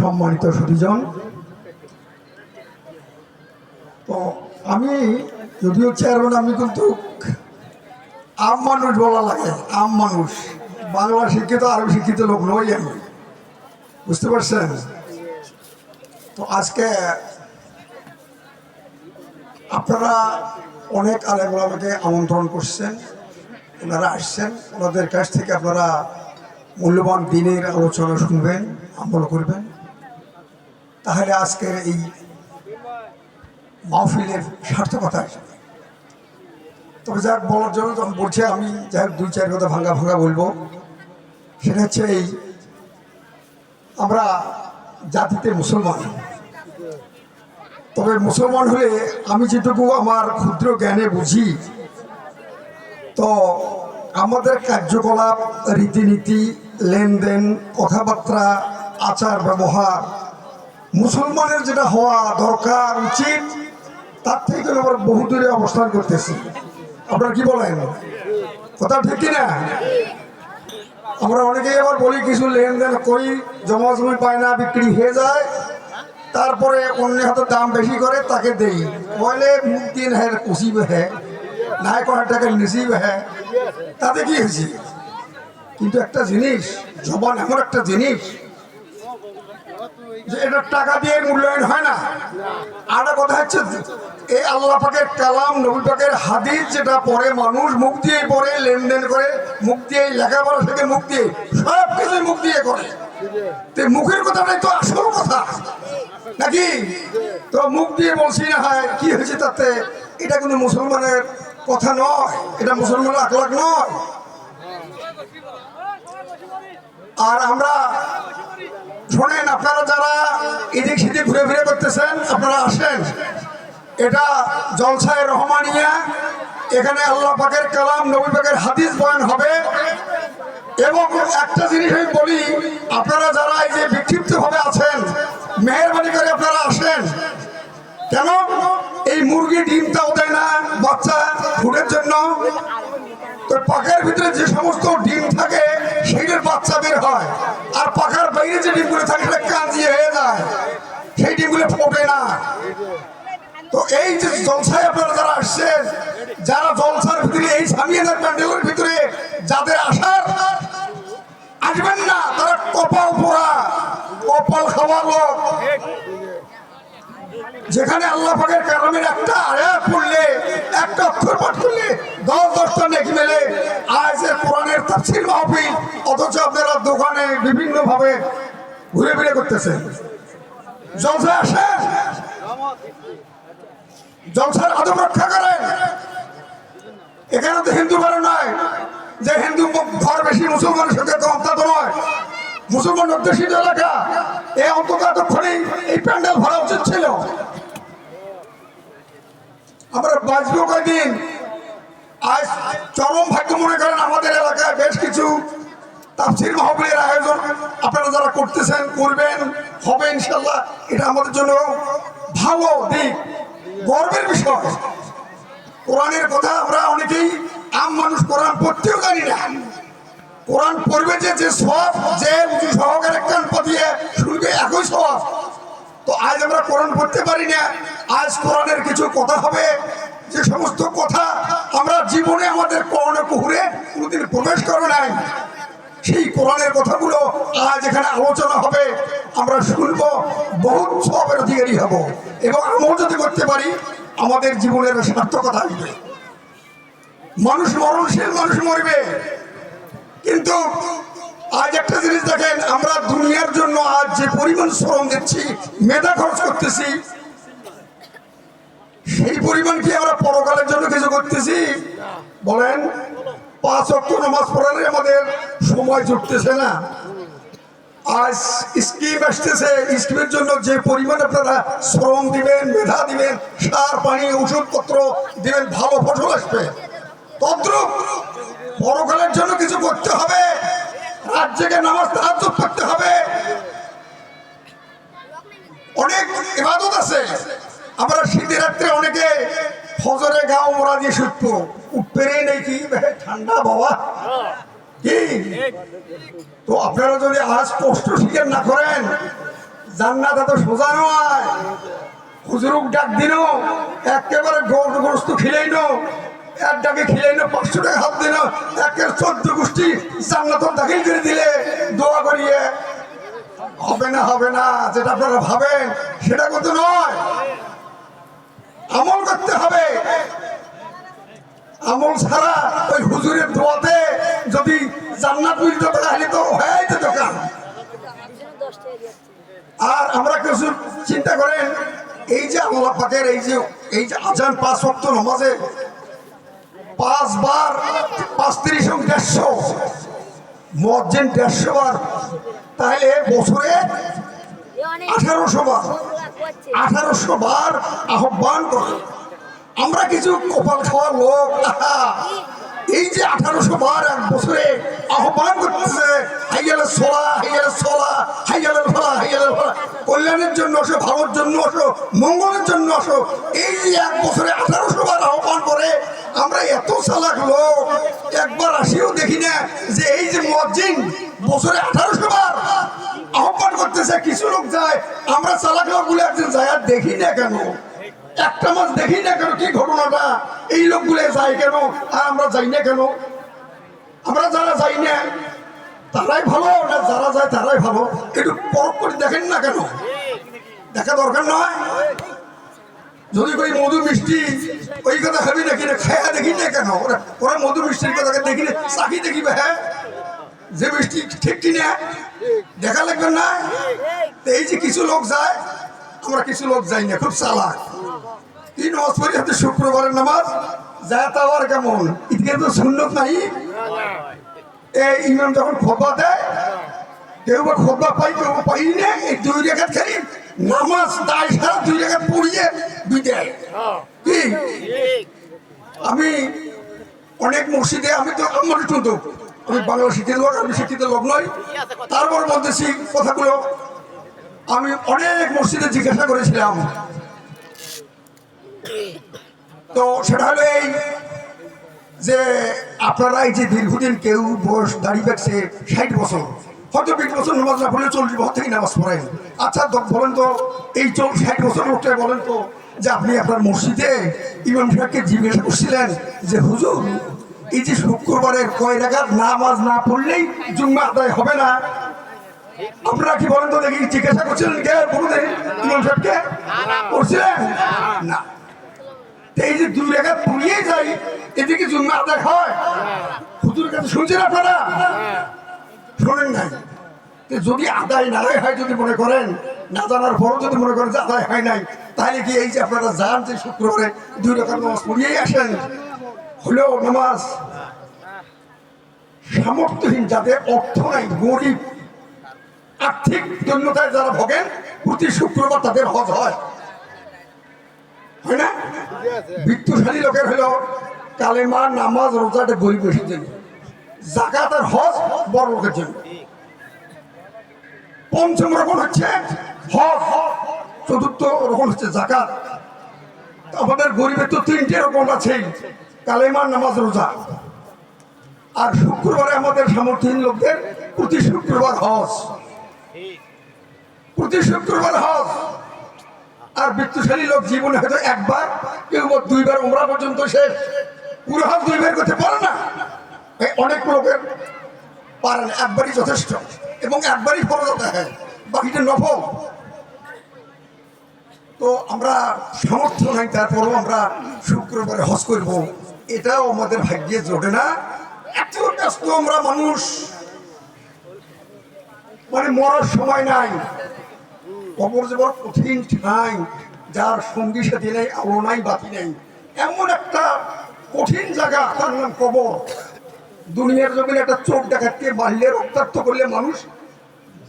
সম্মানিত সুদীজন তো আমি যদিও চেয়ারম্যান আমি কিন্তু আম মানুষ বলা লাগে, আম মানুষ। বাংলা শিক্ষিত, আরও শিক্ষিত লোক নই আমি। বুঝতে পারছেন? তো আজকে আপনারা অনেক আলেম আমাকে আমন্ত্রণ করছেন, ওনারা আসছেন, ওনাদের কাছ থেকে আপনারা মূল্যবান দিনের আলোচনা শুনবেন, আমল করবেন। তাহলে আজকের এই মাহফিলের সার্থকতা তবে যাক, বলার জন্য যখন বলছে, আমি যাই দুই চার কথা ভাঙ্গা ভাঙ্গা বলব। সেটা হচ্ছে এই, আমরা জাতিতে মুসলমান। তবে মুসলমান হলে আমি যেটুকু আমার ক্ষুদ্র জ্ঞানে বুঝি, তো আমাদের কার্যকলাপ, রীতিনীতি, লেনদেন, কথাবার্তা আচার ব্যবহার মুসলমানের যেটা হওয়া দরকার উচিত, তার থেকে আমরা বহু দূরে অবস্থান করতেছি। আপনারা কি বলেন? কথা ঠিক কিনা? আমরা অনেকেই আবার বলি, কিছু লেনদেন করি, জমা জমি পায় না, বিক্রি হয়ে যায়, তারপরে অন্য হাতে দাম বেশি করে তাকে দেই। বলে দিন হ্যাঁ কুসিব হ্যাঁ নাই করার টাকা নিসিব হ্যাঁ তাতে কি হয়েছে? কিন্তু একটা জিনিস, জবান এমন একটা জিনিস যে এটা টাকা দিয়ে মূল্যায়ন হয় না। আর কথা হচ্ছে এই আল্লাহ পাকের কালাম, নবী পাকের হাদিস, যেটা পড়ে মানুষ মুখ দিয়ে পড়ে, লেনদেন করে, মুখ দিয়ে লেখাপড়া থেকে মুখ দিয়ে, সব কিছু মুখ দিয়ে করে। তো মুখের কথাটাই তো আসল কথা। নাকি? তো মুখ দিয়ে বলছি না হয়, কি হয়েছে তাতে? এটা কিন্তু মুসলমানের কথা নয়। এটা মুসলমানের আকলাক নয়। আর আমরা শোনেন, আপনারা যারা এদিক সেদিক ঘুরে ফিরে করতেছেন, আপনারা আসেন। এটা জলসায় রহমানিয়া, এখানে আল্লাহ পাকের কালাম, নবী পাকের হাদিস বয়ান হবে। এবং একটা জিনিস আমি বলি, আপনারা যারা এই যে বিক্ষিপ্ত ভাবে আছেন, মেহরবানি করে আপনারা আসেন। কেন? এই মুরগি ডিমটাও দেয় না, বাচ্চা ফুডের জন্য। তো পাখার ভিতরে যে সমস্ত ডিম থাকে, সেইটার বাচ্চা বের হয়। আর পাখার বাইরে যে ডিমগুলো থাকে সেটা কাঁজিয়ে হয়ে যায়। সেই ডিমগুলো ফোটে না। তো এই যে জলসায় আপনারা যারা আসছেন, যারা জলসার ভিতরে, এই সামিয়ানার প্যান্ডেলের ভিতরে যাদের আসার, আসবেন না, তারা কপাল পোড়া, কপাল খাওয়া লোক। যেখানে আল্লাহ পাকের কালামের একটা আয়াত পড়লে, একটা অক্ষর পাঠ করলে দশ দশটা বিভিন্ন ভাবে ঘুরে ফিরে করতেছে। জলসা আসেন জলসার আদব রক্ষা করেন এখানে তো হিন্দু ঘরে নয় যে হিন্দু ঘর বেশি মুসলমানের সঙ্গে তো অন্তত নয়। মুসলমান অধ্যুষিত এলাকা। এই অন্তত এতক্ষণেই এই প্যান্ডেল ভরা উচিত ছিল। আমরা বাঁচবো কয়দিন? আজ চরম ভাগ্য মনে করেন আমাদের এলাকায় বেশ কিছু তাফসির মাহফিলের আয়োজন আপনারা যারা করতেছেন, করবেন, হবে ইনশাল্লাহ এটা আমাদের জন্য ভালো দিক, গর্বের বিষয়। কোরআনের কথা আমরা অনেকেই আম মানুষ কোরআন পড়তেও জানি না। কোরআন পড়বে যে যে সব যে উঁচু সহকারে কান পাতিয়ে শুনবে, একই সব তো আজ আমরা কোরআন পড়তে পারি না, আজ কোরআনের কিছু কথা হবে। যে সমস্ত কথা আমরা জীবনে আমাদের কর্ণে কুহুরে কোনোদিন প্রবেশ করে নাই। সেই কোরআনের কথাগুলো আজ এখানে আলোচনা হবে। আমরা শুনব, বহুত সবের অধিকারী হব। এবং আমল যদি করতে পারি, আমাদের জীবনের সার্থকতা আসবে। মানুষ মরণশীল, মানুষ মরবে। কিন্তু আজ একটা জিনিস দেখেন, আমরা দুনিয়ার জন্য আজ যে পরিমাণ শ্রম দিচ্ছি, মেধা খরচ করতেছি, সেই পরিমাণ কি আমরা পরকালের জন্য কিছু করতেছি? বলেন পাঁচ অক্ট নামাজ পড়ালে আমাদের সময় জুটতেছে না। আজ স্কিম আসতেছে, স্কিমের জন্য যে পরিমাণ আপনারা শ্রম দিবেন, মেধা দিবেন, সার, পানি ওষুধপত্র দিবেন, ভালো ফসল আসবে। তদ্রুপ পরকালের জন্য কিছু করতে হবে। রাত জেগে নামাজ তাহাজ করতে হবে। অনেক ইবাদত আছে। আমরা শীতের রাত্রে অনেকে ফজরে গাও মোড়া দিয়ে শুটবো। উঠপেরে নেই কি বে, ঠান্ডা বাবা। কি? তো আপনারা যদি আজ কষ্ট স্বীকার না করেন জান্নাত এত সোজা নয়। হুজুরুক ডাক দিন একেবারে গোস্ত গোস্ত খিলেই নো এক ডাকে খিলেই নো পাঁচশো টাকা হাত দিন একের চোদ্দ গোষ্ঠী জান্নাত দাখিল করে দিলে দোয়া করিয়ে। হবে না হবে না যেটা আপনারা ভাবেন সেটা কিন্তু নয়। আমল করতে হবে। আমল ছাড়া ওই হুজুরের দোয়াতে যদি জান্নাত মিলতে তাহলে তো হয়ে আর আমরা কিছু চিন্তা করেন, এই যে আল্লাহ পাকের এই যে এই যে আজান পাঁচ ওয়াক্ত নামাজে পাঁচবার পাঁচ তিরিশ দেড়শো মজ্জেন দেড়শো বার, তাহলে বছরে আঠারোশো বার আহ্বান করে। আমরা কিছু কপাল খাওয়া লোক এই যে আঠারোশো বার এক বছরে আহ্বান করতেছে হাইয়ালের সোলা হাইয়ালের সোলা হাইয়ালের ফলা হাইয়ালের ফলা কল্যাণের জন্য আসো, ভালোর জন্য আসো, মঙ্গলের জন্য আসো। এই যে এক বছরে আঠারোশো বার আহ্বান করে, আমরা এত চালাক লোক, একবার আসিও দেখি না যে এই যে মজ্জিন বছরে আঠারোশো বার আহ্বান কিছু লোক যায়, আমরা চালাক বলে একজন যায়, আর দেখি না কেন? একটা মাস দেখি না কেন? কি ঘটনাটা? এই লোকগুলো যায় কেন? আর আমরা যাই না কেন? আমরা যারা যাই না, তারাই ভালো না যারা যায় তারাই ভালো? একটু পরখ করে দেখেন না কেন? দেখা দরকার নয়? যদি ওই মধু মিষ্টি, ওই কথা ভাবি নাকি? না, খায়া দেখি না কেন? ওরা মধু মিষ্টির কথা দেখি না, চাকি দেখিবে হ্যাঁ? যে মিষ্টি ঠিক কিনা দেখা লাগবে না। এই যে কিছু লোক যায়, আমরা কিছু লোক যাই না, খুব চালাক। কি নামাজ পড়ি হাতে শুক্রবারের নামাজ, যায় তা আবার কেমন? ঈদকে তো সুন্নত নাই। এই ইমাম যখন খোপা দেয়, কেউ বা খোপা পাই কেউ পাই না, এই দুই রেখাত খালি নামাজ দায় সারা দুই রেখাত পড়িয়ে বিদায়। কি? আমি অনেক মসজিদে, আমি তো আমার শুনতো আমি বাংলা শিক্ষিত লোক, আমি শিক্ষিত লোক নই। তারপর বলতেছি কথাগুলো। আমি অনেক মসজিদে জিজ্ঞাসা করেছিলাম। তো সেটা হলো এই যে আপনারা এই যে দীর্ঘদিন কেউ বয়স দাঁড়িয়ে থাকছে, ষাট বছর, হয়তো বিশ বছর নামাজ না পড়লে চল্লিশ বছর থেকে নামাজ পড়েন। আচ্ছা বলেন তো, এই চল ষাট বছর লোকটা বলেন তো যে আপনি আপনার মসজিদে ইমাম সাহেবকে জিজ্ঞাসা করছিলেন যে, হুজুর এই যে শুক্রবারের কয় রাখার নামাজ না পড়লেই জুম্মা আদায় হবে না? আপনারা কি বলেন তো দেখি জিজ্ঞাসা করছিলেন কে? দেখি, ইমাম সাহেবকে? করছিলেন? না। এই যে দুই রেখা পুড়িয়ে যাই এদিকে জুম্মা আদায় হয়? হুজুর কাছে শুনছেন আপনারা? শোনেন নাই। যদি আদায় না হয় যদি মনে করেন না জানার পরও যদি মনে করেন যে আদায় হয় নাই তাহলে কি এই যে আপনারা যান যে শুক্রবারে দুই রেখার নামাজ পড়িয়েই আসেন? হলেও নামাজ সামর্থ্যহীন যাদের অর্থ নাই, গরিব। আর্থিক দৈন্যতায় যারা ভোগেন, প্রতি শুক্রবার তাদের হজ হয়। হয় না? বিত্তশালী লোকের হলো কালেমা, নামাজ রোজাটা গরিব বসে জন্য জাকাত আর হজ বড় লোকের জন্য। পঞ্চম রকম হচ্ছে হজ। চতুর্থ রকম হচ্ছে জাকাত। আমাদের গরিবের তো তিনটে রকম আছে। কালেমার নামাজ রোজা। আর শুক্রবারে আমাদের সামর্থ্যহীন লোকদের প্রতি শুক্রবার হজ। প্রতি শুক্রবার হজ। আর বৃত্তশালী লোক জীবনে হয়তো একবার, কেউ দুইবার উমরা পর্যন্ত শেষ। পুরো হজ দুইবার করতে পারে না। অনেক লোকের পারে না একবারই যথেষ্ট। এবং একবারই ফরজ হয়, বাকিটা নফল। তো আমরা সামর্থ্য নাই, তারপরও আমরা শুক্রবারে হজ করব। এটাও আমাদের ভাগ্যে জোটে না। এত ব্যস্ত আমরা মানুষ। মানে মরার সময় নাই। কবর যে বড় কঠিন ঠাই যার সঙ্গী সাথী নেই, আলো নাই, বাতি নেই। এমন একটা কঠিন জায়গা, তার নাম কবর। দুনিয়ার জমিনে একটা চোখ ডাকাতকে মারলে, রক্তাক্ত করলে মানুষ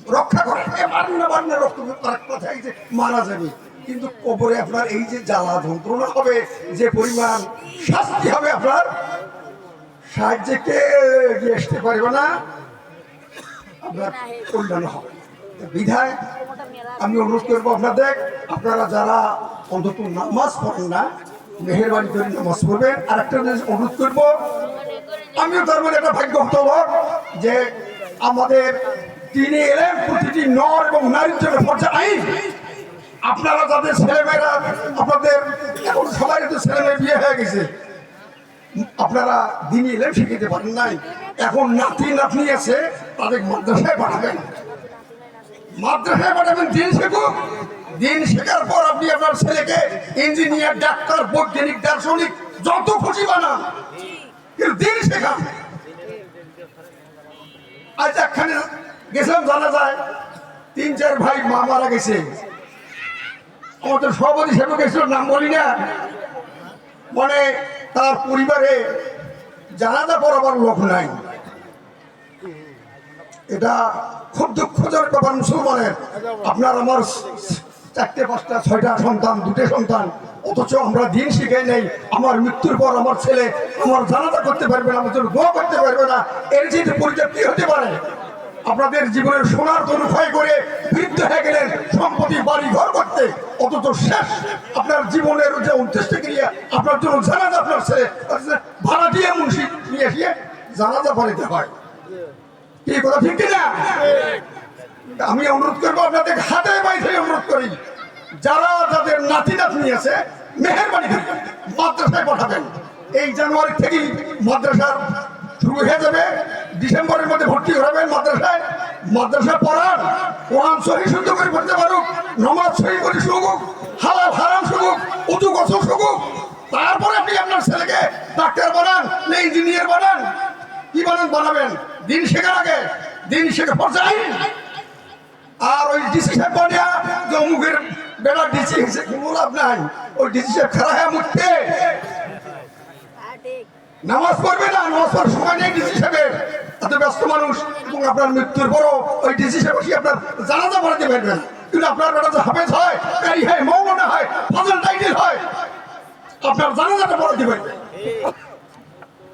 রক্ষা করে। মারলে মারলে, রক্ত তার কথাই যে মারা যাবে। কিন্তু কবরে আপনার এই যে জ্বালা যন্ত্রণা হবে, যে পরিমাণ শাস্তি হবে আপনার, সাহায্যে কে এগিয়ে আসতে পারবে না, আপনার কল্যাণ হবে। বিধায় আমি অনুরোধ করব আপনাদের, আপনারা যারা অন্তত নামাজ পড়েন না, মেহরবানি করে নামাজ পড়বেন। আর একটা জিনিস অনুরোধ করব, আমিও তার মানে একটা ভাগ্যবত লোক যে আমাদের তিনি এলেন প্রতিটি নর এবং নারীর জন্য ফরজা আইন। আপনারা যাদের ছেলেমেয়েরা, আপনাদের, এখন সবাই তো ছেলে মেয়ে বিয়ে হয়ে গেছে। আপনারা দিনই এলেন শিখিতে পারেন নাই। এখন নাতি নাতনি আছে, তাদের মাদ্রাসায় পাঠাবেন। মাদ্রাসায় পাঠাবেন, দিন শেখুক। দিন শেখার পর আপনি আপনার ছেলেকে ইঞ্জিনিয়ার, ডাক্তার, বৈজ্ঞানিক, দার্শনিক, যত খুশি বানান। কিন্তু দিন শেখা আজ একখানে গেছিলাম, জানা যায়, তিন, চার ভাই মা মারা গেছে। আমাদের সভাপতি সেবক গেছিল নাম বলি না। মানে তার পরিবারে জানাজা পড়াবার লোক নাই। এটা খুব দুঃখজনক ব্যাপার, মুসলমানের। আপনার আমার চারটে, পাঁচটা, ছয়টা সন্তান, দুটো সন্তান, অথচ আমরা দিন শিখে নেই। আমার মৃত্যুর পর আমার ছেলে আমার জানাজা করতে পারবে না, আমার জন্য দোয়া করতে পারবে না। এর যে পরিচয় কি হতে পারে? আপনাদের জীবনের সোনার তনু ক্ষয় করে বৃদ্ধ হয়ে গেলেন সম্পত্তি বাড়ি ঘর করতে। অথচ শেষ আপনার জীবনের যে উদ্দেশ্য ক্রিয়া আপনার জন্য জানাজা আপনার ছেলে ভাড়া দিয়ে মুন্সি নিয়ে এসে জানাজা বাড়িতে হয়। কি কথা, ঠিক কিনা? আমি অনুরোধ করব আপনাদের হাতে বাইরে অনুরোধ করি, যারা যাদের নাতি নাতনি আছে, মেহরবানি মাদ্রাসায় পাঠাবেন। এই জানুয়ারি থেকেই মাদ্রাসার শুরু হয়ে যাবে। ডিসেম্বরের মধ্যে ভর্তি করাবেন মাদ্রাসায়। মাদ্রাসা পড়ান কোরআন সহি শুদ্ধ করে পড়তে পারুক নমাজ সহি করে শুকুক হালাল হারাম শুকুক উঁচু গোসল শুকুক। তারপরে আপনি আপনার ছেলেকে ডাক্তার বানান না ইঞ্জিনিয়ার বানান। কি বানান? বানাবেন। দিন শেখার আগে দিন শেখা পর্যায়ে আর ওই ডিসি সাহেব বানিয়া যে অমুকের বেড়া ডিসি লাভ নাই। ওই ডিসি সাহেব খারাপ হয়ে মুখতে নামাজ পড়বে না নামাজ পড়ার সময় নেই ডিসি সাহেবের। ব্যস্ত মানুষ এবং আপনার মৃত্যুর পরও ওই ডিসি সাহেব আপনার জানাজা পড়াতে পারবে না কিন্তু আপনার বেটা যে হাফেজ হয় কারি হয় মৌলানা ফাজল টাইটেল হয়, আপনার জানাজাটা পড়াতে পারবে।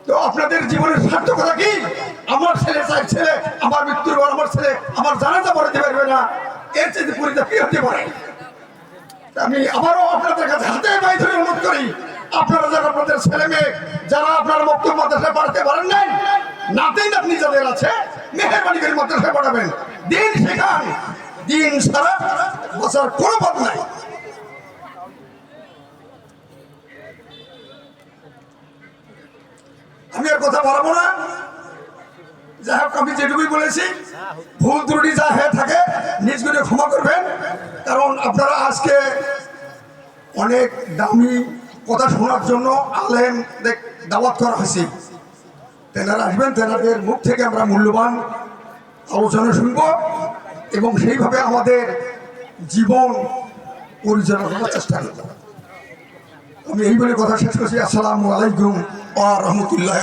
তো আপনাদের জীবনের সার্থকতা কি? আমার ছেলে চাই ছেলে, আমার মৃত্যুর পর আমার ছেলে আমার জানাজা পড়াতে পারবে না। এর চেয়ে পরিচয় কি হতে পারে? আমি আবারও আপনাদের কাছে হাতে পাই ধরে অনুরোধ করি, আপনারা যারা আপনাদের ছেলে মেয়ে, যারা আপনার বক্তব্য মাদ্রাসায় পাঠাতে পারেন নাই নাতি নাতনি যাদের আছে মেহরবানি করে মাদ্রাসায় পাঠাবেন দিন শেখান। দিন ছাড়া বছর কোনো পথ নাই। আমি আর কথা বলব না। যাই হোক, আমি যেটুকুই বলেছি, ভুল ত্রুটি যা হয়ে থাকে, নিজ করে ক্ষমা করবেন। কারণ আপনারা আজকে অনেক দামি কথা শোনার জন্য আলেম দেখ- দাওয়াত করা হয়েছে। তেনারা আসবেন, তেনাদের মুখ থেকে আমরা মূল্যবান আলোচনা শুনব এবং সেইভাবে আমাদের জীবন পরিচালনা করার চেষ্টা করব। আমি এই বলে কথা শেষ করছি। আসসালামু আলাইকুম আ রহমতুল্লাহ